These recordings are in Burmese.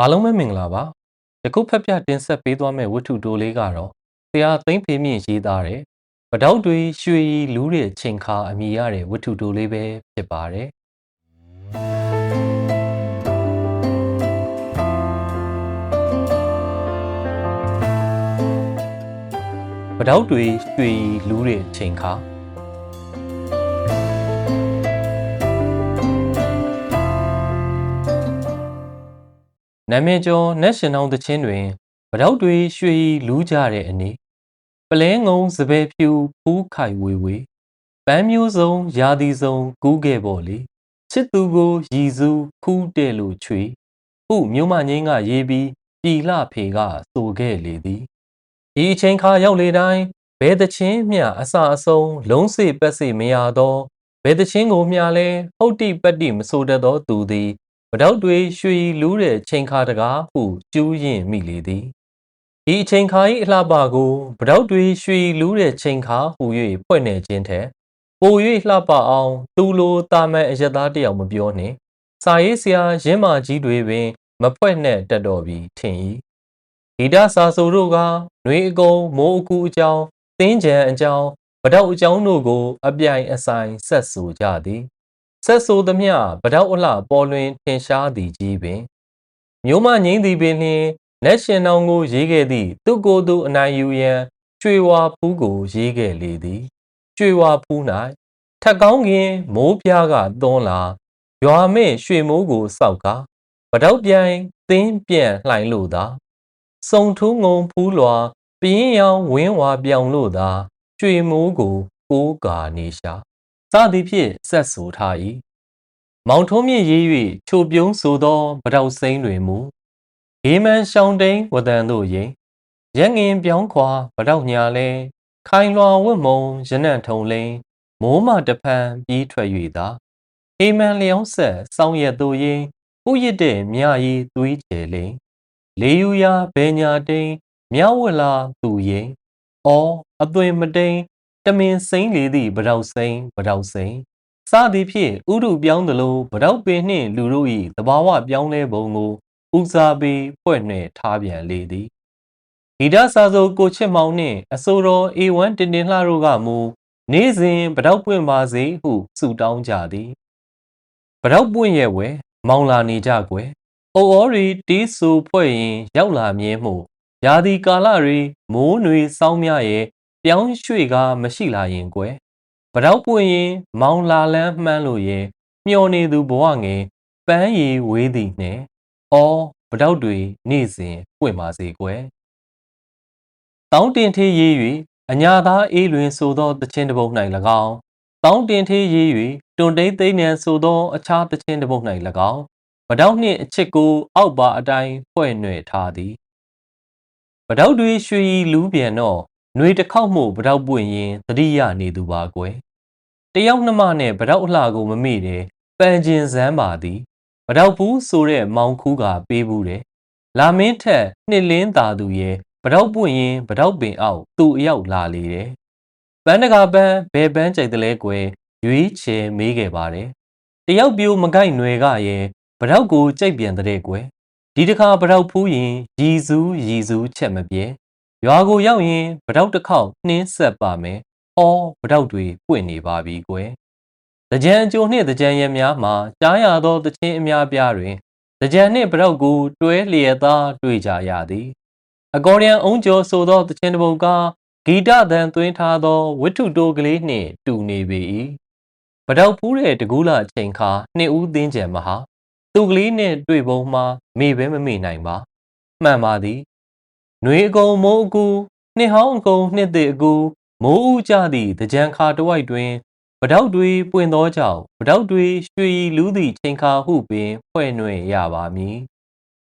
အားလုံးပဲမင်္ဂလာပါယခုဖက်ပြတင်ဆက်ပေးသွားမယ့်ဝတ္ထုတိုလေးကတော့ဆရာသိမ့်ဖေမြင့်ရေးသားတဲ့ပတောက်တွေရွှေရီလူးတဲ့ချိန်ခါအမိရတဲ့ဝတ္ထုတိုလေးပဲဖြစ်ပါတယ်ပတောက်တွေရွှေရီလူးတဲ့ချိန်ခါ နာမည်ကျော်နက်ရှင်နောင်သချင်းတွင်ပတောက်တွေရွှေရီလူးကြတဲ့အနေပလဲငုံစပယ်ဖြူဖူးခိုင်ဝေဝေပန်းမျိုးစုံရာသီစုံကူးခဲ့ပေါ်လေချစ်သူကိုရည်စူးခူးတဲ့လို့ချွေဟုမြို့မငင်းကရေးပြီးပြည်လှဖေကဆိုခဲ့လေသည်ဒီအချိန်ခါရောက်လေတိုင်းဘဲသချင်းမျှအစအဆုံးလုံးစေပက်စေမရသောဘဲသချင်းကိုမျှလဲဟုတ်တိပတ္တိမဆိုတတ်သောသူသည် ပတောက်တွေရွှေလူးတဲ့ချိန်ခါတကားဟုကျူးရင်မိလေသည်ဒီအချိန်ခါ၏အလှပကိုပတောက်တွေရွှေလူးတဲ့ချိန်ခါဟူ၍ဖွဲ့နေခြင်းထက်ပို၍လှပအောင်သူလိုတာမန်အယက်သားတယောက်မပြောနှင့်စာရေးဆရာရင်းမာကြီးတွေပင် မဖွဲ့နှင့်တက်တော်ပြီထင်၏ဂီတစာဆိုတို့ကຫນွေအကုံမိုးအကူအကြောင်းသင်းကြံအကြောင်းပတောက်အကြောင်းတို့ကို အပြိုင်အဆိုင်ဆက်ဆိုကြသည် ဆက်ဆိုသမျှပတောက်အလှပေါ်လွင်ထင်ရှားသည်ကြီးပင်မျိုးမငိမ့်သည်ပင်လျှင်လက်ရှင်နောင်ကိုရေးခဲ့သည့်သူကိုယ်သူအနိုင်ယူရန်ကျွေဝါဖူးကိုရေးခဲ့လေသည်ကျွေဝါဖူး၌ထက်ကောင်းခင်မိုးပြားကသွန်းလာရွာမဲ့ရွှေမိုးကိုစောက်ကပတောက်ပြိုင်သင်းပြန့်လှိုင်လို့သာစုံထူးငုံဖူးလွာပြင်းရောင်ဝင်းဝါပြောင်လို့သာကျွေမိုးကိုကိုးကာနေရှာ စသည်ဖြင့်ဆက်ဆိုထား၏မောင်ထုံးမြင့်ရေး၍ချိုပြုံးဆိုသောပတောက်စိမ့်တွင်မူဂေမန်ရှောင်းတိန်ဝဒန်တို့ရင်ရက်ငင်ပြောင်းခွာပတောက်ညာလဲခိုင်လွာဝတ်မုံရနံ့ထုံလိန်မိုးမတဖန်ပြီးထွက်၍သာဟေမန်လျောင်းဆက်စောင်းရက်တို့ရင်ဥရစ်တဲ့မြရီသွေးကျယ်လိန်လေယူရာဘေညာတိန်မြောက်ဝလာသူရင်အော်အသွင်မတိန် တမင်စိမ့်လေသည့်ပတောက်စိမ့်ပတောက်စိမ့်စသည်ဖြင့်ဥရုပြောင်းသလိုပတောက်ပင်နှင့်လူတို့၏သဘာဝပြောင်းလဲပုံကိုဦးစားပေးဖွဲ့နှင့်ထားပြန်လေသည်ဂီတစာဆိုကိုချစ်မောင်နှင့်အဆိုတော် A1 တင်တင်လှတို့ကမူနေ့စဉ်ပတောက်ပွင့်ပါစေဟုဆုတောင်းကြသည်ပတောက်ပွင့်ရဲ့ဝဲမောင်လာနေကြကွယ်အိုဩရီတီးဆူဖွဲ့ရင်ရောက်လာမြဲမှုရာသီကာလတွေမိုးနွေစောင်းများရဲ့ ပြောင်းရွှေ့ကားမရှိလာရင်ကွယ်ပတောက်ပွင့်ရင်မောင်လာလန်းမှန်းလို့ရဲ့မျောနေသူဘဝငယ်ပန်းရည်ဝေးသည်နှင့်အော်ပတောက်တွေနေ့စဉ်ပွင့်ပါစေကွယ်တောင်းတင်သေးရေး၍အညာသားအေးလွင်ဆိုသောတခြင်းတပုတ်၌၎င်းတောင်းတင်သေးရေး၍တွန်တိတ်သိမ့်နံဆိုသောအခြားတခြင်းတပုတ်၌၎င်းပတောက်နှင့်အချစ်ကိုအောက်ပါအတိုင်းဖွဲ့နှွယ်ထားသည်ပတောက်တွေရွှေရီလူးပြန်တော့ နှွေတစ်ခေါက်မှုပတောက်ပွင့်ရင်သတိရနေသူပါကွယ်တယောက်နှမနဲ့ပတောက်အလှကိုမမေ့တယ်ပန်ကျင်စမ်းပါသည်ပတောက်ဘူးဆိုတဲ့မောင်ခူးကပေးဘူးတယ်လာမင်းထက်နှစ်လင်းသာသူရဲ့ပတောက်ပွင့်ရင်ပတောက်ပင်အောက်သူ့အရောက်လာလေတယ်ပန်းတကာပန်းဘယ်ပန်းကြိုက်တလဲကွယ်ရွေးချယ်မေးခဲ့ပါတယ်တယောက်ပြိုမကိုက်ຫນွယ်ကရဲ့ပတောက်ကိုကြိုက်ပြန်တဲ့ကွယ်ဒီတခါပတောက်ဖူးရင်ရည်စူးရည်စူးချက်မပြဲ ရွာကိုရောက်ရင်ပတောက်တစ်ခေါက်နှင်းဆက်ပါမယ်။အော်ပတောက်တွေပွင့်နေပါပြီကွယ်။တကြံအကျိုးနှင့်တကြံရများမှာကြားရသောတခြင်းအများပြားတွင်တကြံနှင့်ပတောက်ကိုတွဲလျက်သားတွေ့ကြရသည်။အကော်ရီယန်အုံးကျော်ဆိုသောတခြင်းတစ်ပုဒ်ကဂီတသံသွင်းထားသောဝတ္ထုတိုးကလေးနှင့်တူနေပေ၏။ပတောက်ဖူးတဲ့တကူးလာချိန်ခါနှစ်ဦးသင်းကြံမဟာသူကလေးနှင့်တွေ့ပုံမှာမေပဲမမေ့နိုင်ပါ။မှန်ပါသည်။ နှွေအကုံမိုးအကူနှစ်ဟောင်းအကုံနှစ်သစ်အကူမိုးဦးကြသည့်တကြံခါတဝိုက်တွင်ပတောက်တွေပွင့်သောကြောင့်ပတောက်တွေရွှေလူးသည့်ချိန်ခါဟုပင်ဖွဲ့နှွယ်ရပါမည်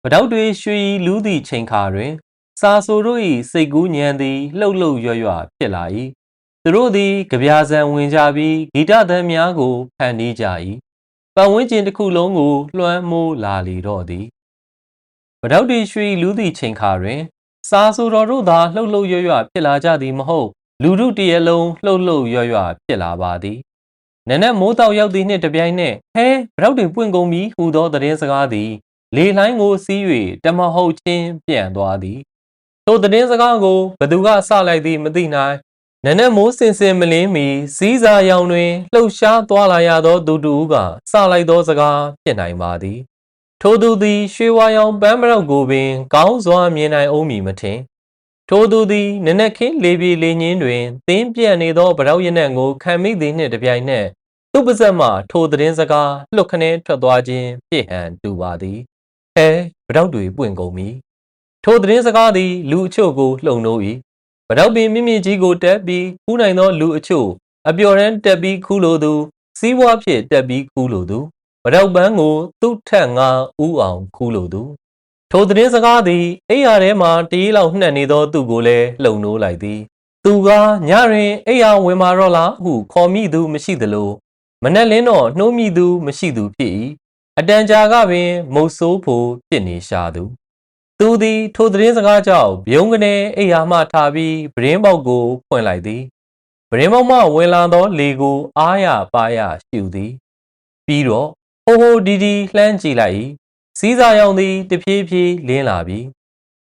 ပတောက်တွေရွှေလူးသည့်ချိန်ခါတွင် စာဆိုတို့၏စိတ်ကူးညံသည်လှုပ်လှုပ်ရွရွဖြစ်လာ၏သူတို့သည်ကြပြာဆန်ဝင်ကြပြီးဂီတသံများကိုဖန်တီးကြ၏ပတ်ဝန်းကျင်တစ်ခုလုံးကိုလွှမ်းမိုးလာလေတော့သည်ပတောက်တွေရွှေလူးသည့်ချိန်ခါတွင် စာဆိုတော်တို့သာလှုပ်လှုပ်ရွရွဖြစ်လာကြသည်မဟုတ်လူတို့တရလုံးလှုပ်လှုပ်ရွရွဖြစ်လာပါသည်နနက်မိုးတောက်ရောက်သည့်နှင့်တပြိုင်နက်ဟဲဘရောက်တွေပွင့်ကုန်ပြီဟူသောသတင်းစကားသည် လေလှိုင်းကိုစီး၍တမဟုတ်ချင်းပြန်သွားသည်ထိုသတင်းစကားကိုဘသူကဆလိုက်သည်မသိနိုင်နနက်မိုးစင်စင်မလင်းမီစီးစာရောင်တွင်လှုပ်ရှားသွားလာရသောသူတူကဆလိုက်သောစကားဖြစ်နိုင်ပါသည် ထိုသူသည်ရွှေဝါရောင်ပန်းမရောက်ကိုပင် ကောင်းစွာမြင်နိုင်အောင်မည်မထင်ထိုသူသည်နနက်ခင်းလေပြေလေညင်းတွင်သင်းပြန့်နေသောဗရောက်ရနံ့ကိုခံမိသည်နှင့်တပြိုင်နက်သူ့ပါဇက်မှထိုသတင်းစကားလွတ်ခနဲထွက်သွားခြင်းဖြစ်ဟန်တူပါသည်အဲဗရောက်တွေပွင့်ကုန်ပြီထိုသတင်းစကားသည်လူအချို့ကိုလှုံလို့၏ဗရောက်ပင်မြင့်မြင့်ကြီးကိုတက်ပြီးခူးနိုင်သောလူအချို့အပျော်ရန်တက်ပြီးခူးလိုသူစီးပွားဖြစ်တက်ပြီးခူးလိုသူ ဗရောက်ပန်းကိုသူ့ထက်ငါဥအောင်ခူးလိုသူထိုသတင်းစကားသည်အိယာထဲမှတရီးလောက်နှက်နေသောသူကိုလည်းလှုံနိုးလိုက်သည်သူကညတွင်အိယာဝင်မာတော့လားဟုခေါ်မိသူမရှိသလိုမနှက်လင်းတော့နှိုးမိသူမရှိသူဖြစ်၏အတန်ကြာကပင်မုတ်ဆိုးဖို့ဖြစ်နေရှာသူသူသည်ထိုသတင်းစကားကြောင့်ဘယုံကနေအိယာမှထားပြီးပရင်းပေါက်ကိုဖွင့်လိုက်သည်ပရင်းပေါက်မှဝင်လာသောလေကိုအားရပါရရှူသည်ပြီးတော့ ဟိုဟိုဒီဒီလှမ်းကြည့်လိုက်၏စီးစာရောင်သည်တဖြည်းဖြည်းလင်းလာပြီ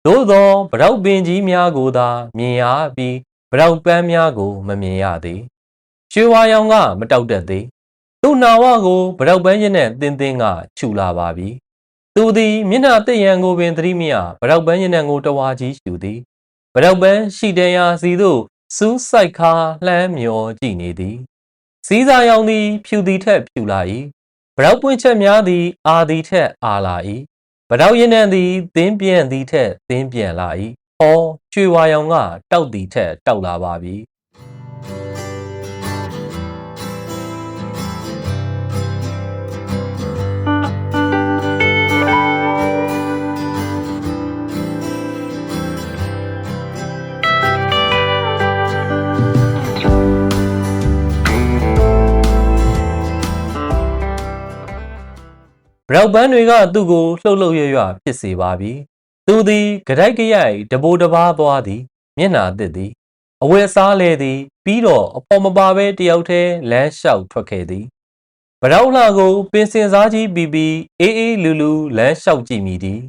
သို့သောဗရောက်ပင်ကြီးများကိုသာမြင်ရပြီးဗရောက်ပန်းများကိုမမြင်ရသည်ရွှေဝါရောင်ကမတောက်တတ်သေးသူ့နာဝကိုဗရောက်ပန်းရင်နဲ့တင်းတင်းကခြူလာပါပြီသူသည်မျက်နှာတစ်ရန်ကိုပင်သတိမရဗရောက်ပန်းရင်နဲ့ကိုတဝါကြီးရှူသည်ဗရောက်ပန်းရှိတရာစီသို့စူးစိုက်ခါလှမ်းမျောကြည့်နေသည်စည်းစာရောင်သည်ဖြူသည်ထက်ဖြူလာ၏ ဗရောက်ပွင့်ချက်များသည် အာသည်ထက်အာလာ၏ဗရောက်ရင်နှံသည်သင်းပြန်သည်ထက်သင်းပြန်လာ၏ဟောရွှေဝါရောင်ကတောက်သည်ထက်တောက်လာပါပြီ ရောက်ပန်းတွေကသူ့ကိုလှုပ်လှုပ်ရွရွဖြစ်စေပါပြီသူသည်ကြိုက်ကြရိုက်တဘိုးတဘာသွားသည်မျက်နှာသစ်သည်အဝယ်စားလဲသည်ပြီးတော့အပေါ်မပါဘဲတယောက်တည်းလမ်းလျှောက်ထွက်ခဲ့သည်ဗရောက်လှကိုပင်စင်စားကြီးပြီးပြီးအေးအေးလူလူလမ်းလျှောက်ကြည့်မိသည်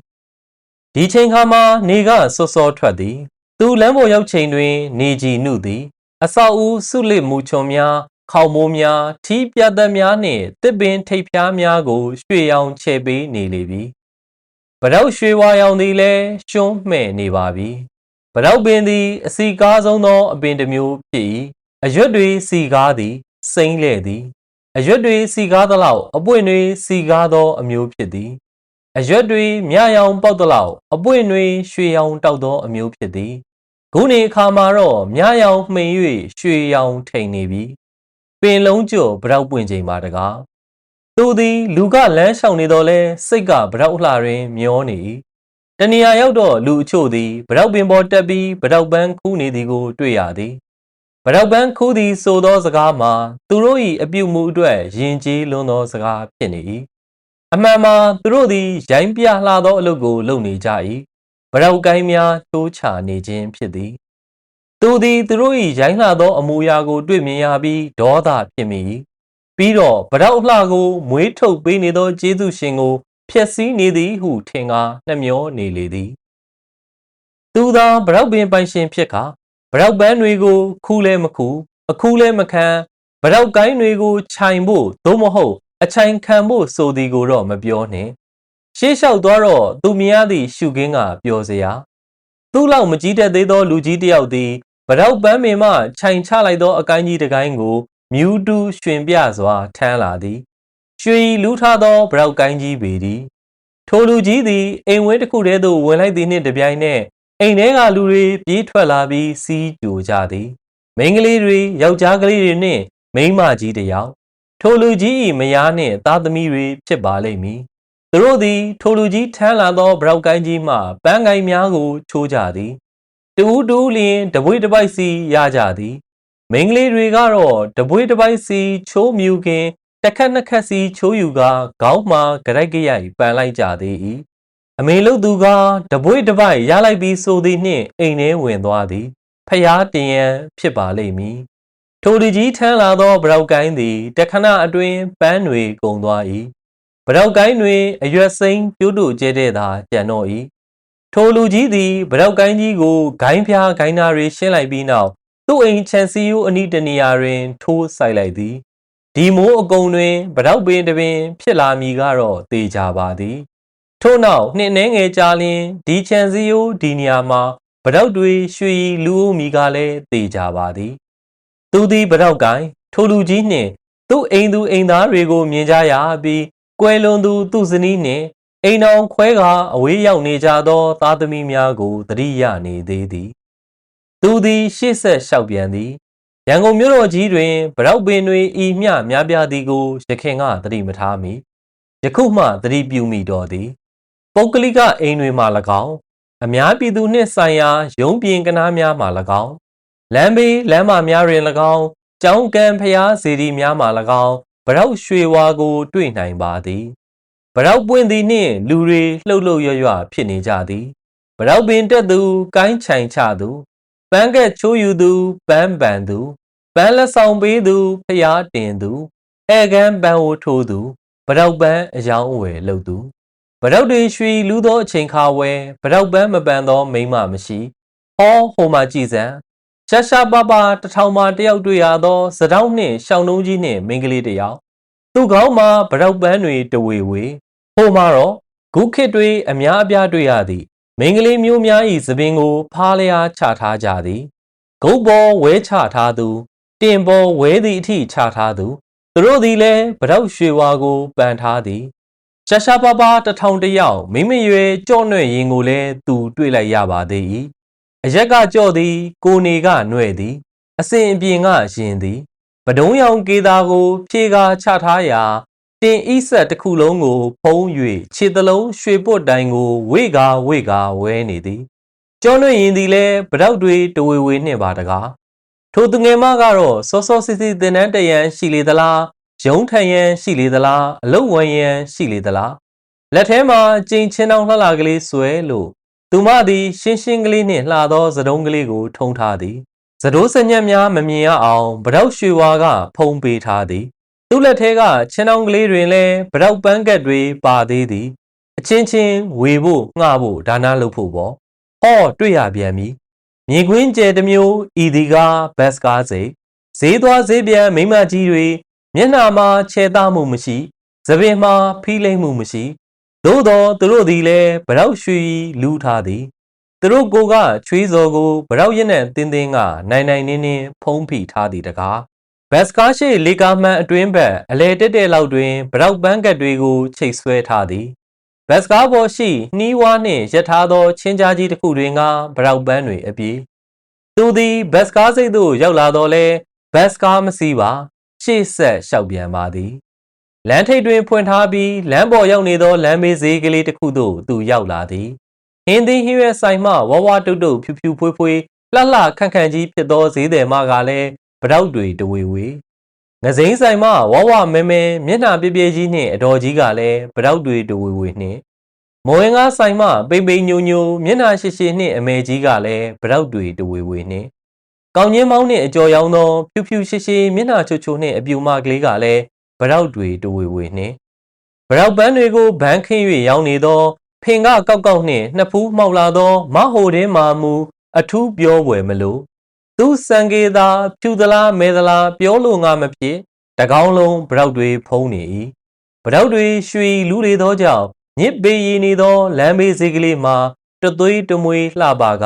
ဒီချိန်ခါမှာနေကစောစောထွက်သည် သူလမ်းပေါ်ရောက်ချိန်တွင် နေကြည်နုသည် အဆောက်အဦဆုလစ်မူချုံများ ခေါမိုးများထီးပြတ်သက်များနှင့်တစ်ပင်ထိပ်ဖျားများကို ရွှေရောင်ချဲ့ပေးနေလေပြီဗရောက်ရွှေဝါရောင်သည်လည်းရှုံးမှဲ့နေပါပြီဗရောက်ပင်သည်အစီကားဆုံးသောအပင်တစ်မျိုးဖြစ်၏အရွက်တွေစီကားသည်စိမ့်လဲ့သည်အရွက်တွေစီကားသလောက်အပွင့်တွေစီကားသောအမျိုးဖြစ်သည်အရွက်တွေမြရောင်ပေါက်သလောက်အပွင့်တွေရွှေရောင်တောက်သောအမျိုးဖြစ်သည်ခုနေအခါမှာတော့မြရောင်မှိန်၍ရွှေရောင်ထိန်နေပြီ ပင်လုံးကျော်ဗရောက်ပွင့်ချိန်ပါတကားသူသည်လူကလမ်းလျှောက်နေတော့လဲစိတ်ကဗရောက်လှတွင် မျောနေ၏တနေရာရောက်တော့လူအချို့သည်ဗရောက်ပင်ပေါ်တက်ပြီးဗရောက်ပန်းခူးနေသည်ကို တွေ့ရသည်ဗရောက်ပန်းခူးသည်ဆိုသောစကားမှာသူတို့၏အပြုမူအတွက်ယဉ်ကျေးလွန်းသောစကားဖြစ်နေ၏အမှန်မှာသူတို့သည်ရိုင်းပြလှသောအလုပ်ကိုလုပ်နေကြ၏ဗရောက်ကိုင်းများချိုးချနေခြင်းဖြစ်သည် သူသည်သူတို့၏ရိုင်းလှသောအမူအရာကို တွေ့မြင်ရပြီးဒေါသဖြစ်မိ၏ပြီးတော့ဗရောက်လှကို မွေးထုတ်ပေးနေသောကျေးဇူးရှင်ကိုဖျက်ဆီးနေသည်ဟုထင်ကားနှမျောနေလေသည်သူသာဗရောက်ပင်ပိုင်ရှင်ဖြစ်ကာဗရောက်ပန်းတွေကိုခူးလဲမခူးအခူးလဲမခံဗရောက်ကိုင်းတွေကိုခြိုင်ဖို့သို့မဟုတ် အချိုင်ခံဖို့ဆိုသည်ကိုတော့မပြောနှင့်ရှေးလျှောက်သွားတော့သူမြင်ရသည့်ရှုခင်းကပျော်စရာသူ့လောက်မကြီးတတ်သေးသောလူကြီးတစ်ယောက်သည် ဗရောက်ပန်းပင်မှခြိုင်ချလိုက်သော အကိုင်းကြီးတစ်ကိုင်းကိုမြူးတူးရွှင်ပြစွာထမ်းလာသည်ရွှေရီလူးထားသောဗရောက်ကိုင်းကြီးပေသည်ထိုလူကြီးသည်အိမ်ဝင်းတစ်ခုထဲသို့ဝင်လိုက်သည်နှင့်တပြိုင်နက်အိမ်ထဲကလူတွေပြေးထွက်လာပြီးစီးကြိုကြသည်မိန်းကလေးတွေယောက်ျားကလေးတွေနှင့်မိန်းမကြီးတစ်ယောက်ထိုလူကြီး၏မယားနှင့်သားသမီးတွေဖြစ်ပါလိမ့်မည်သူတို့သည်ထိုလူကြီးထမ်းလာသောဗရောက်ကိုင်းကြီးမှပန်းကိုင်းများကိုချိုးကြသည် တူးတူးလျင်တပွေးတစ်ပိုက်စီရကြသည်မိန်းကလေးတွေကတော့တပွေးတစ်ပိုက်စီချိုးမြူခင်တစ်ခက်နှစ်ခက်စီချိုးယူကာခေါင်းမှကြရိုက်ကြရိုက်ပန်လိုက်ကြသေး၏အမေလို့သူကတပွေးတစ်ပိုက်ရလိုက်ပြီးဆိုသည်နှင့်အိမ်ထဲဝင်သွားသည်ဖျားတင်ရန်ဖြစ်ပါလိမ့်မည်ထိုဒီကြီးထမ်းလာသောဗရောက်ကိုင်းသည်တခဏအတွင်းပန်းတွေကုန်သွား၏ပတောက်ကိုင်းတွင်အရွက်စိမ်းပြိုးတို့ကျဲတဲ့သာကြံတော့၏ ထိုလူကြီးသည်ပတောက်ကိုင်းကြီးကိုဂိုင်းဖျားဂိုင်းနာတွေရှင်းလိုက်ပြီးနောက်သူ့အိမ်ချန်စီယိုအနီးတနေရာတွင်ထိုးဆိုင်လိုက်သည်ဒီမိုးအကုံတွင်ပတောက်ပင်တပင် ဖြစ်လာမည်ကတော့သေချာပါသည်ထို့နောက်နှစ်နှဲငယ်ကြာလျင်ဒီချန်စီယိုဒီနေရာမှာပတောက်တွေရွှေရီလူဦးမီကလည်းသေချာပါသည်သူသည်ပတောက်ကိုင်းထိုလူကြီးနှင့်သူ့အိမ်သူအိမ်သားတွေကိုမြင်ကြရပြီးကွယ်လွန်သူသူ့ဇနီးနှင့် အိမ်တော်ခွဲကအဝေးရောက်နေကြသော သားသမီးများကိုသတိရနေသေးသည် သူသည်ရှေ့ဆက်လျှောက်ပြန်သည်ရန်ကုန်မြို့တော်ကြီးတွင်ဗရောက်ပင်တွေဤမျှများပြားသည်ကိုရခင်ကသတိမထားမီယခုမှသတိပြုမိတော်သည်ပုဂ္ဂလိကအိမ်တွေမှ၎င်းအများပြည်သူနှင့်ဆိုင်ရာရုံးပြင်ကနားများမှ၎င်းလမ်းဘေးလမ်းမများတွင်၎င်းကျောင်းကံဖျားစီဒီများမှ၎င်းဗရောက်ရွှေဝါကို တွေ့နိုင်ပါသည် ဗရောက်ပွင့်သည်နှင့်လူတွေလှုပ်လှုပ်ရွရွဖြစ်နေကြသည်ဗရောက်ပင်တက်သူကိုင်းချိုင်ချသူပန်းကက်ချိုးယူသူပန်းပန်သူပန်းလက်ဆောင်ပေးသူဖျားတင်သူအဲကန်းပန်းဝထိုးသူဗရောက်ပန်းအယောင်းအဝယ်လုပ်သူဗရောက်တွေရွှီလူသောအချိန်ခါဝဲဗရောက်ပန်းမပန်သောမိမမရှိဟောဟိုမှာကြည်စံရှာရှာပါပါတထောင်မှတယောက်တွေ့ရသောစတောင်းနှင့်ရှောင်းနှုံးကြီးနှင့်မိန်းကလေးတစ်ယောက်သူ့ကောင်းမှာဗရောက်ပန်းတွေတဝေဝေ ဟိုမှာတော့ဂုခေတ်တွေအများအပြားတွေ့ရသည်မိန်းကလေးမျိုးများ၏သပင်ကို ဖားလျားချထားကြသည်ဂုတ်ပေါ်ဝဲချထားသူတင်ပေါ်ဝဲသည့်အထိချထားသူသူတို့သည်လည်းဗရောက်ရွှေဝါကိုပန်ထားသည်ရှာရှာပါပါတထောင်တယောက်မိမရွယ်ကြော့နှဲ့ရင်ကိုလည်းသူတွေ့လိုက်ရပါသေး၏အရက်ကကြော့သည် ကိုနေကနှဲ့သည် အစဉ်အပြင်ကရင်သည်ပဒုံးရောင်ကေတာကို ဖြေကာချထားရာ တင်ဤဆက်တစ်ခုလုံးကိုဖုံး၍ခြေသလုံးရွှေပွတ်တိုင်ကိုဝေကာဝေကာဝဲနေသည်ကျောင်းတွင်ရင်သည်လည်းပတောက်တွေတဝေဝေနှင့်ပါတကားထိုသူငယ်မကတော့စောစောစီစီတင်တန်းတရန်ရှိလေသလားရုံးထန်ရန်ရှိလေသလားအလုတ်ဝမ်းရန်ရှိလေသလားလက်ထဲမှာကျင်းချင်းတောင်လှလှကလေးဆွဲလို့သူမသည်ရှင်းရှင်းကလေးနှင့်လှသောသတုံးကလေးကိုထုံထားသည်သတိုးစညက်များမမြင်ရအောင်ဗရောက်ရွှေဝါကဖုံးပေးထားသည် သူ့လက်ထဲကချင်းတောင်ကလေးတွင်လည်းဗရောက်ပန်းကက်တွေပါသေးသည်အချင်းချင်းဝေဖို့ငှဖို့ဒါနလုပ်ဖို့ပေါ့ဟောတွေ့ရပြန်ပြီမြေခွင်းကျဲတစ်မျိုးဤဒီကဘတ်စကားစိတ်ဈေးသွားဈေးပြန်မိမကြီးတွေမျက်နှာမှာခြေသားမှုမရှိသပင်မှာဖီးလိမ့်မှုမရှိသို့သောသူတို့သည်လည်းဗရောက်ရွှေလူးထားသည်သူတို့ကိုကချွေးစော်ကိုဗရောက်ရက်နဲ့တင်းတင်းကနိုင်နိုင်နင်းနင်းဖုံးဖိထားသည်တကား ဘတ်စကားရှိလေကာမှန်အတွင်းဘက်အလဲတက်တဲ့လောက်တွင်ဗရောက်ပန်းကက်တွေကိုချိတ်ဆွဲထားသည်ဘတ်စကားပေါ်ရှိနှီးဝါးနှင့်ရထားသောချင်းကြားကြီးတစ်ခုတွင်ကဗရောက်ပန်းတွေအပြည့်သူသည်ဘတ်စကားစိတ်သို့ရောက်လာတော့လဲဘတ်စကားမစီးပါ ရှေ့ဆက်လျှောက်ပြန်ပါသည်လမ်းထိပ်တွင်ဖွင့်ထားပြီးလမ်းပေါ်ရောက်နေသောလမ်းမေးဈေးကလေးတစ်ခုသို့သူရောက်လာသည်ဟင်းသီးဟင်းရွက်ဆိုင်မှဝဝတုတ်တုတ်ဖြူဖြူဖွေးဖွေးလှလှခန့်ခန့်ကြီးဖြစ်သောဈေးတယ်မကလည်း ပတောက်တွေတဝေဝေငစိမ့်ဆိုင်မှဝဝမဲမဲမျက်နှာပြပြကြီးနှင့်အတော်ကြီးကလည်းပတောက်တွေတဝေဝေနှင့်မဝင်ကားဆိုင်မှပိမ့်ပိန်ညိုညိုမျက်နှာရှိရှိနှင့်အမေကြီးကလည်းပတောက်တွေတဝေဝေနှင့်ကောင်းချင်းမောင်းနှင့်အကျော်ရောင်းသောဖြူဖြူရှိရှိမျက်နှာချိုချိုနှင့်အပြူမကလေးကလည်းပတောက်တွေတဝေဝေနှင့်ပတောက်ပန်းတွေကိုဗန်းခင်း၍ရောင်းနေသောဖင်ကကောက်ကောက်နှင့်နှစ်ဖူးမှောက်လာသောမဟိုတဲမာမူအထူးပြောွယ်မလို့ သူစံကေသာဖြူသလားမဲသလားပြောလို့ငါမဖြစ်တကောင်းလုံးဗရောက်တွေဖုံးနေ၏ဗရောက်တွေရွှေလူတွေသောကြောင့်ညစ်ပေရီနေသောလမ်းဘေးစေးကလေးမှာတသွေးတမွေလှပါက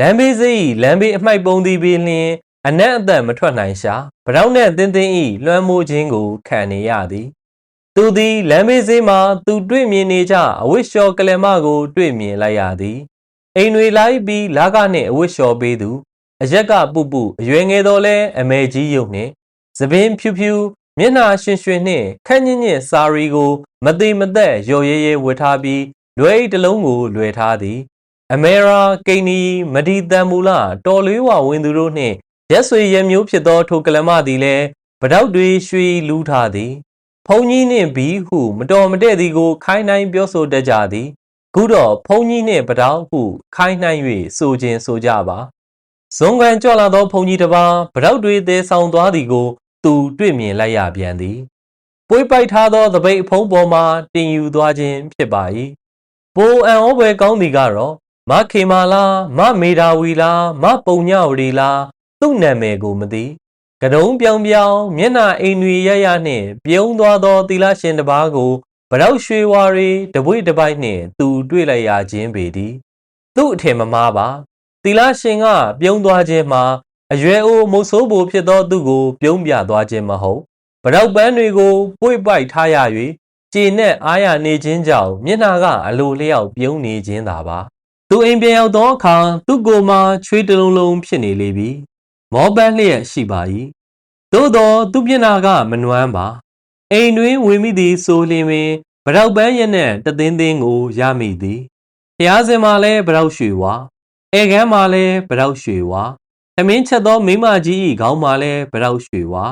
လမ်းဘေးစေး၏လမ်းဘေးအမိုက်ပုံသည်ပင်လျင်အနက်အသက်မထွက်နိုင်ရှာဗရောက်နှင့်တင်းတင်း၏လွှမ်းမိုးခြင်းကိုခံနေရသည်သူသည်လမ်းဘေးစေးမှသူတွေ့မြင်နေကြအဝိရှော်ကလမကို တွေ့မြင်လိုက်ရသည်အိမ်တွေလိုက်ပြီးလာကနှင့်အဝိရှော်ပေးသူ အရက်ကပုပုအရွယ်ငယ်တော်လဲအမေကြီးယုံနှင့်သပင်ဖြူဖြူမျက်နှာရှင်ရွှင်နှင့်ခက်ညစ်ညစ်စာရီကို မသိမသက်ရော်ရဲရဲဝတ်ထားပြီးလွယ်အိတ်တစ်လုံးကိုလွယ်ထားသည် အမေရာကိန်နီမဒီတန်မူလာတော်လေးဝဝင်သူတို့နှင့်ရက်ဆွေရမျိုးဖြစ်သောထိုကလမသည်လည်းပတောက်တွေရွှေလူးထားသည် ဖုန်ကြီးနှင့်ဘီဟု မတော်မတဲ့သည်ကို ခိုင်းနိုင်ပြောဆိုတတ်ကြသည်ခုတော့ဖုန်ကြီးနှင့်ပတောက်ဟု ခိုင်းနိုင်၍ဆိုခြင်းဆိုကြပါ ဇုံကန်ကြွလာသောဘုံကြီးတစ်ပါးဗရောက်တွေသေးဆောင်သွားသည်ကို သူတွေ့မြင်လိုက်ရပြန်သည်ပပွေးပိုက်ထားသောသပိတ်အဖုံးပေါ်မှတင်ယူသွားခြင်းဖြစ်ပါ၏ပိုအံဩပွဲကောင်းသည်ကတော့မခေမာလားမမေဒါဝီလားမပုံညဝရီလားသူ့နာမည်ကိုမသိကတုံးပြောင်ပြောင်မျက်နှာအိမ်တွေရရနှင့် ပြုံးသွားသောသီလရှင်တစ်ပါးကိုဗရောက်ရွှေဝါရီတပွေတပိုက်နှင့် သူတွေ့လိုက်ရခြင်းပေသည်သူ့အထင်မမှားပါ သီလရှင်က ပြုံးသွားခြင်းမှာအရွယ်အိုမုတ်ဆိုးဖို့ဖြစ်သောသူကို ပြုံးပြသွားခြင်းမဟုတ်ဗရောက်ပန်းတွေကိုပွေ့ပိုက်ထားရ၍ခြေနဲ့အားရနေခြင်းကြောင့်မျက်နှာကအလိုလျောက်ပြုံးနေခြင်းသာပါသူအိမ်ပြန်ရောက်သောအခါသူ့ကိုယ်မှာချွေးတလုံးလုံးဖြစ်နေလေပြီမောပန်းလျက်ရှိပါ၏သို့သောသူ့မျက်နှာကမနှွမ်းပါအိမ်တွင်ဝင်မိသည်ဆိုလျင်ပင်ဗရောက်ပန်းရက်နဲ့တသိန်းသိန်းကိုရမိသည်ဖျားစင်မှာလဲဗရောက်ရွှေဝါ အဲကန်းမှာလဲဗရောက်ရွှေဝါသမင်းချက်သောမိမကြီး၏ခေါင်းမှာလဲဗရောက်ရွှေဝါ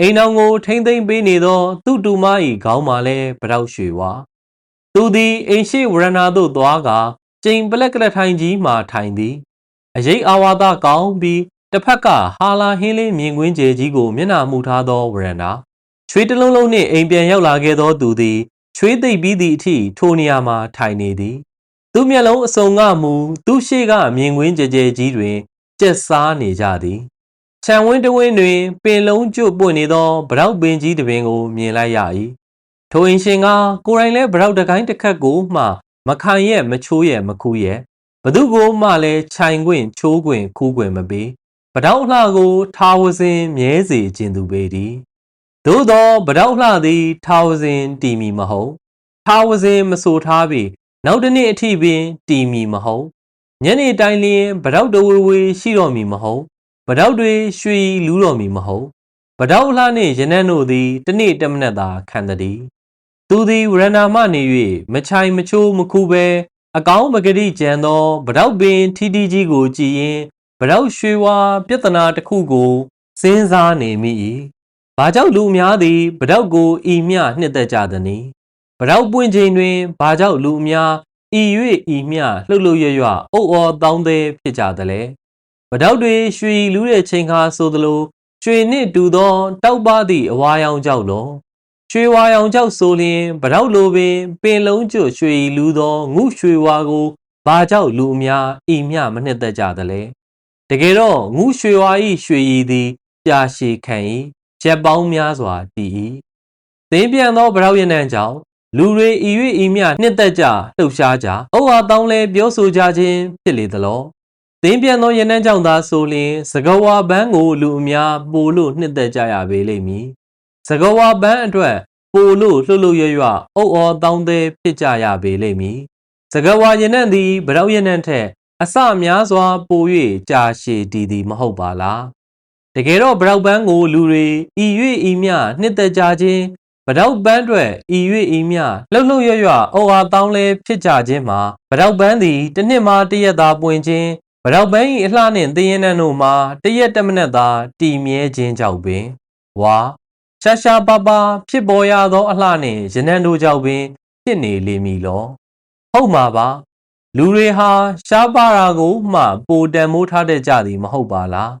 အိမ်တော်ကိုထိမ့်သိမ့်ပေးနေသော သူ့တူမ၏ခေါင်းမှာလဲဗရောက်ရွှေဝါသူသည်အိမ်ရှိဝရဏသို့သွားကာကျိန်ပလက်ကလက်ထိုင်ကြီးမှထိုင်သည်အရေးအာဝါဒကောင်းပြီးတစ်ဖက်ကဟာလာဟင်းလေးမြင်ကွင်းကျဲကြီးကိုမျက်နှာမူထားသောဝရဏချွေးတလုံးလုံးနှင့်အိမ်ပြန်ရောက်လာခဲ့သောသူသည်ချွေးသိပ်ပြီးသည့်အထိထိုနေရာမှာထိုင်နေသည် သူမျက်လုံးအစုံကမူသူရှိကမြင်ကွင်းကြဲကြဲကြီးတွင်ကျက်စားနေကြသည်ခြံဝင်းတဝင်းတွင် ပင်လုံးကျွတ်ပွင့်နေသောဗရောက်ပင်ကြီးတစ်ပင်ကိုမြင်လိုက်ရ၏ထိုအင်ရှင်ကကိုယ်တိုင်လည်းဗရောက်တကိုင်းတစ်ခတ်ကိုမှ မခံရဲ့မချိုးရဲ့မခူးရဲ့ဘသူကိုမှလည်းခြိုင်ခွင့်ချိုးခွင့်ခူးခွင့်မပေးဗတောက်လှကိုထာဝစဉ်မြဲစေခြင်းသူပေသည်သို့သောဗတောက်လှသည် ထာဝစဉ်တည်မီမဟုတ်ထာဝစဉ်မဆိုထားပြီး နောက်တစ်နေ့အထိပင်တည်မီမဟုတ်ညနေတိုင်းလျင်ဗတောက်တဝေဝေရှိတော်မီမဟုတ်ဗတောက်တွေရွှေလူးတော်မီမဟုတ်ဗတောက်လှနှင့်ရနန်းတို့သည်တနေ့တမနက်သာခံသည်သူသည်ဝရဏမနေ၍မချိုင်မချိုးမခူးပဲအကောင်းပဂတိကြံသောဗတောက်ပင်ထီထီကြီးကိုကြည်ရင်ဗရောက်ရွှေဝါပြဿနာတစ်ခုကိုစဉ်းစားနေမိ၏ဘာကြောင့်လူအများသည်ဗရောက်ကိုဤမျှနှစ်သက်ကြသနည်း ဗရောက်ပွင့်ချိန်တွင်ဘာကြောင့်လူအများဤ၍ဤမျှလှုပ်လှုပ်ရွရွအုပ်အော်တောင်းသေးဖြစ်ကြသလဲဗရောက်တွေရွှေလူးတဲ့ချိန်ခါဆိုသလိုရွှေနှင့်တူသော တောက်ပသည့်အဝါရောင်ကြောက်လောရွှေဝါရောင်ကြောက်ဆိုလျင်ဗရောက်လိုပင်ပင်လုံးကျွရွှေလူးသောငုရွှေဝါကိုဘာကြောင့်လူအများဤမျှမနှစ်သက်ကြသလဲတကယ်တော့ငုရွှေဝါဤရွှေရည်သည်ကြာရှည်ခံ၏ရက်ပေါင်းများစွာတည်၏သင်ပြန်သောဗရောက်ရနံကြောင့် လူတွေဤ၍ဤမျှနှစ်သက်ကြလှုပ်ရှားကြအုပ်အားတောင်းလဲပြောဆိုကြခြင်းဖြစ်လေသလောသင်ပြန်သောရနံကြောင့်သာဆိုလျင်စကဝါဘန်းကိုလူအများပို့လို့နှစ်သက်ကြရပေလိမ့်မည်စကဝါဘန်းအတွက်ပို့လို့လှုပ်လှုပ်ရွရွအုပ်အော်တောင်းသေးဖြစ်ကြရပေလိမ့်မည်စကဝါရနံသည်ဗရောက်ရနံထက်အစများစွာပို၍ကြာရှည်တည်သည်မဟုတ်ပါလားတကယ်တော့ဗရောက်ပန်းကိုလူတွေဤ၍ဤမျှနှစ်သက်ကြခြင်း ဗရောက်ပန်းအတွက်ဤ၍ဤမျှလှုပ်လှုပ်ရွရွအော်အားတောင်းလဲဖြစ်ကြခြင်းမှာဗရောက်ပန်းသည်တစ်နှစ်မှတစ်ရက်သာပွင့်ခြင်းဗရောက်ပန်း၏အလှနှင့်သင်းရဲနှံတို့မှာတစ်ရက်တစ်မိနစ်သာတည်မြဲခြင်းကြောင့်ပင်ဝါရှာရှာပါပါဖြစ်ပေါ်ရသောအလှနှင့်ရနံတို့ကြောင့်ပင် ဖြစ်နေလိမ့်မည်လောဟုတ်မှာပါ လူတွေဟာရှားပါတာကိုမှပိုတန်မိုးထားတတ်ကြသည်မဟုတ်ပါလား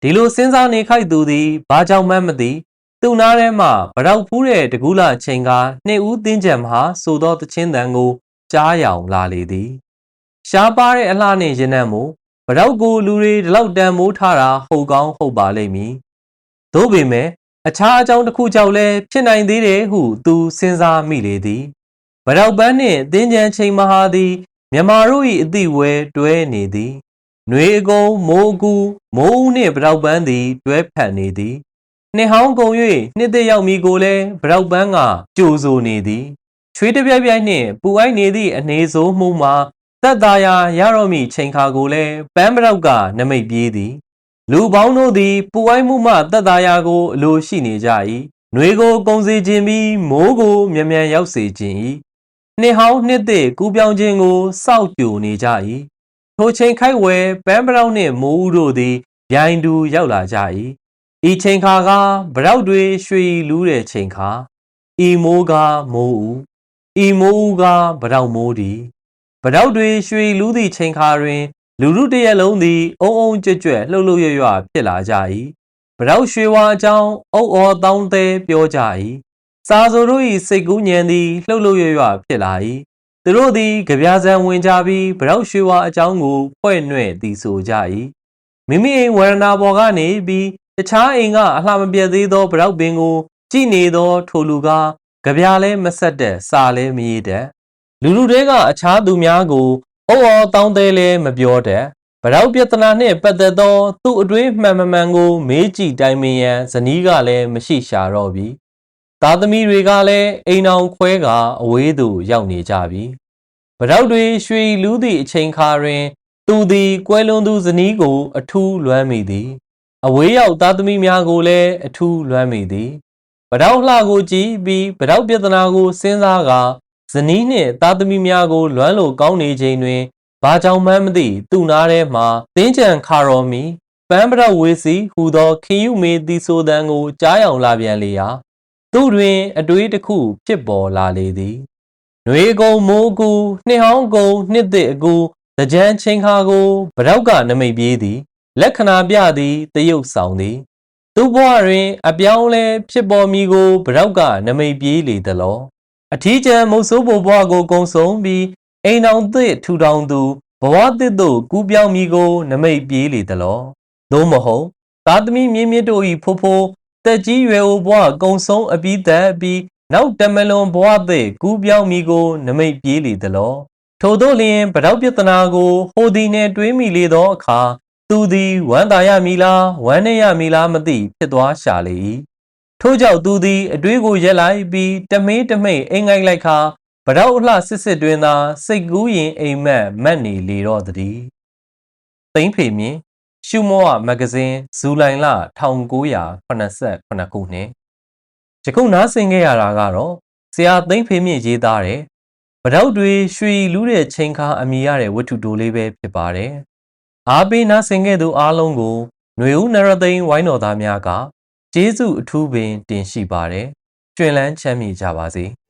ဒီလိုစဉ်းစားနေခိုက်သူသည်ဘာကြောင့်မှမသိ သူနာထဲမှဗရောက်ဖူးတဲ့တကူးလာချိန်ကနှစ်ဦးသင်းကြံမှာဆိုသောတချင်းတန်ကိုကြားရောင်လာလေသည်ရှားပါတဲ့အလှနှင့်ရင်နှံ့မှုဗရောက်ကိုလူတွေဒီလောက်တန်မိုးထားတာဟုတ်ကောင်းဟုတ်ပါလိမ့်မည်သို့ပေမဲ့အခြားအကြောင်းတစ်ခုကြောင့်လည်းဖြစ်နိုင်သေးတယ်ဟုသူစဉ်းစားမိလေသည်ဗရောက်ပန်းနှင့်သင်းကြံချိန်မဟာသည်မြမာတို့၏အသည့်ဝဲတွဲနေသည်။နှွေအကုံမိုးအကူမိုးဦးနှင့်ဗရောက်ပန်းသည်တွဲဖက်နေသည်။ နှစ်ဟောင်းကုန်၍နှစ်သက်ရောက်မီကိုလည်းဗရောက်ပန်းကကြိုဆိုနေသည်။ချွေးတပြိုင်ပြိုင်နှင့်ပူအိုက်နေသည့်အနေဆိုးမှုမှာသက်သာရာရတော့မီချိန်ခါကိုလည်းပန်းဗရောက်ကနမိတ်ပြေးသည်။လူပေါင်းတို့သည်ပူအိုက်မှုမှသက်သာရာကိုအလိုရှိနေကြ၏။နှွေကိုကုံစေခြင်းပြီးမိုးကိုမြန်မြန်ရောက်စေခြင်း၏နှစ်ဟောင်းနှစ်သစ်ကူးပြောင်းခြင်းကိုစောက်ကြိုနေကြ၏ထိုချိန်ခိုက်ဝဲပန်းပရောက်နှင့်မိုးဦးတို့သည်ဗျိုင်တူရောက်လာကြ၏ ဤချိန်ခါကဗရောက်တွေရွှေလူးတဲ့ချိန်ခါဤမိုးကမိုးဦးဤမိုးဦးကဗရောက်မိုးသည်ဗရောက်တွေရွှေလူးသည့်ချိန်ခါတွင် လူလူတရက်လုံးသည်အုံအုံကြွကြွလှုပ်လှုပ်ရွရွဖြစ်လာကြ၏ဗရောက်ရွှေဝါအကြောင်းအုပ်အော်တောင်းသေးပြောကြ၏စာဆိုတို့၏စိတ်ကူးညံသည်လှုပ်လှုပ်ရွရွဖြစ်လာ၏သူတို့သည်ကြပြာဆန်ဝင်ကြပြီးဗရောက်ရွှေဝါအကြောင်းကိုဖွဲ့နှဲ့သည်ဆိုကြ၏မိမိအိမ်ဝရဏဘော်ကနေပြီး တခြားအိမ်ကအလှမပြတ်သေးသောဗရောက်ပင်ကို ကြည်နေသော ထိုလူကကြပြာလဲမဆက်တဲ့စာလဲမရေးတတ်လူလူတွေကအခြားသူများကိုအုံအော်တောင်းသေးလဲမပြောတတ်ဗရောက်ပြဿနာနှင့်ပတ်သက်သော သူ့အတွေးမှန်မမှန်ကို မေးကြည့်တိုင်ပင်ရန်ဇနီးကလည်းမရှိရှာတော့ပြီသားသမီးတွေကလည်းအိမ်အောင်ခွဲကအဝေးသို့ရောက်နေကြပြီ။ဗရောက်တွေရွှေလူးသည့်အချိန်ခါတွင် သူသည်ကွဲလွန်သူဇနီးကို အထူးလွမ်းမိသည်။ အဝေးရောက်သားသမီးများကိုလည်းအထူးလွမ်းမိသည်။ဗရောက်လှကိုကြည့်ပြီးဗရောက်ပြဿနာကိုစဉ်းစားကာဇနီးနှင့်သားသမီးများကိုလွမ်းလို့ကောင်းနေချိန်တွင်ဘာကြောင့်မှန်းမသိသူ့နားထဲမှာတင်းကြံခါတော်မီပန်းပရောက်ဝေးစီဟူသောခီယူမေတီဆိုတန်ကိုကြားယောင်လာပြန်လေရာသူတွင် အတွေးတစ်ခုဖြစ်ပေါ်လာလေသည်။ຫນွေကုံမိုးကူနှစ်ဟောင်းကုံနှစ်သစ်အကူတကြမ်းချင်းခါကိုဗရောက်ကနမိတ်ပြေးသည် လက္ခဏာပြသည်တရုပ်ဆောင်သည် သူ့ဘဝတွင် အပြောင်းလဲဖြစ်ပေါ်မည်ကိုဗရောက်ကနမိတ်ပြေးလေသလောအထီးကျန်မုတ်ဆိုးဘဘဝကိုကုံဆုံးပြီးအိမ်အောင်သစ်ထူထောင်သူဘဝသစ်သို့ကူးပြောင်းမည်ကို နမိတ်ပြေးလေသလောသို့မဟုတ်သားသမီးမြင့်မြင့်တို့၏ဖိုးဖိုးတက်ကြီးရွယ်အိုဘဝကုံဆုံးအပြီးသက်ပြီးနောက်တမလွန်ဘဝသစ်ကူးပြောင်းမိကို နမိတ်ပြေးလေသလောထို့သောလျင်ဗရောက်ပြဿနာကိုဟိုသည်နှင့်တွေးမိလေသောအခါ သူသည်ဝမ်းသာရမည်လားဝမ်းနည်းရမည်လားမသိဖြစ်သွားရှာလေ၏ထို့ကြောင့်သူသည်အတွေးကိုရက်လိုက်ပြီးတမေးတမိတ်အိမ်ငိုက်လိုက်ခါဗရောက်အလှစစ်စစ်တွင်သာစိတ်ကူးရင်အိမ်မက်မက်နေလေတော့သည်သိမ့်ဖေမြင့်ရှုမောဝမဂ္ဂဇင်းဇူလိုင်လ1989ခုနှစ်ယခုနားဆင်ခဲ့ရတာကတော့ဆရာသိမ့်ဖေမြင့်ရေးသားတဲ့ဗရောက်တွေရွှေလူးတဲ့ချိန်ခါအမိရတဲ့ဝတ္ထုတိုလေးပဲဖြစ်ပါတယ် အားပေးနားဆင်ခဲ့သူအားလုံးကိုຫນွေဦးနရသိန်းဝိုင်းတော်သားများကကျေးဇူးအထူးပင်တင်ရှိပါတယ်ကျွင်လန်းချမ်းမြေ့ကြပါစေ။